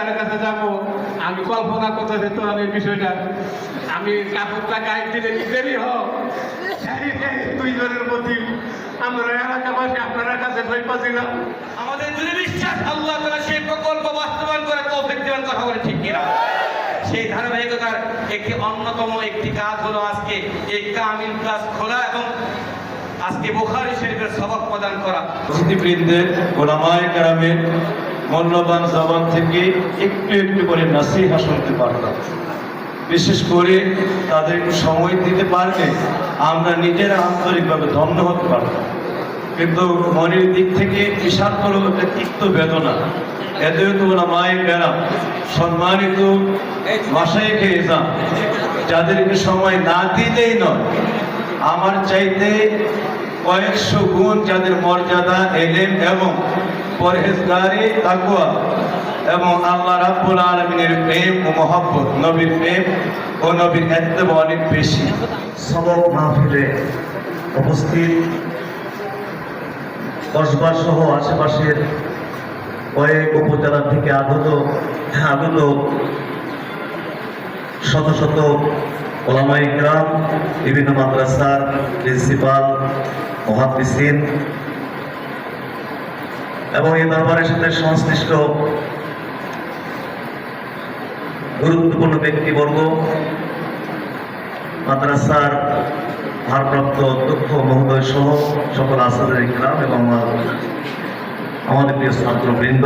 ডাক্তারের কাছে যাব। আমি কল্পনা করতেছি তোমার এই বিষয়টা। আমি কাপড়টা গায়ে দিলে কি দেরি হোক দুইজনের প্রতি আমরা এলাকাবাসী আপনার কাছে সই পাচ্ছিলাম আমাদের যদি বিশ্বাস আল্লাহ তারা সেই প্রকল্প বাস্তবায়ন করে তৌফিক দেওয়ার কথা বলে ঠিক কিনা? সেই ধারাবাহিকতার একটি অন্যতম একটি কাজ হলো আজকে এই কামিল ক্লাস খোলা এবং আজকে বুখারি শরীফের সবক প্রদান করা। অতিথিবৃন্দের ওলামায় গ্রামের মূল্যবান জবান থেকে একটু একটু করে নাসিহা শুনতে পারতাম। বিশেষ করে তাদের একটু সময় দিতে পারলে আমরা নিজেরা আন্তরিকভাবে ধন্য হতে পারতাম। কিন্তু মনের দিক থেকে বিশাল বড় একটা তিক্ত বেদনা। এদের তো মায়ের গ্রাম সম্মানিত মাসায় খেয়ে যান যাদেরকে সময় না দিলেই নয়, আমার চাইতে কয়েকশো গুণ যাদের মর্যাদা, এলেম এবং পরহেজগারি তাকুয়া এবং আল্লাহ রাব্বুল আলমিনের প্রেম ও মহব্বত, নবীর প্রেম ও নবীর এত্তেবা অনেক বেশি। সবক মাহফিলে উপস্থিত কসবা সহ আশেপাশের কয়েক উপজেলা থেকে আগত আগত শত শত ওলামাই গ্রাম বিভিন্ন মাদ্রাসার প্রিন্সিপাল মহাদিসিন এবং এই দরবারের সাথে সংশ্লিষ্ট গুরুত্বপূর্ণ ব্যক্তিবর্গ, মাদ্রাসার ভারপ্রাপ্ত অধ্যক্ষ মহোদয় সহ সকল আসাদের গ্রাম এবং আমাদের প্রিয় ছাত্রবৃন্দ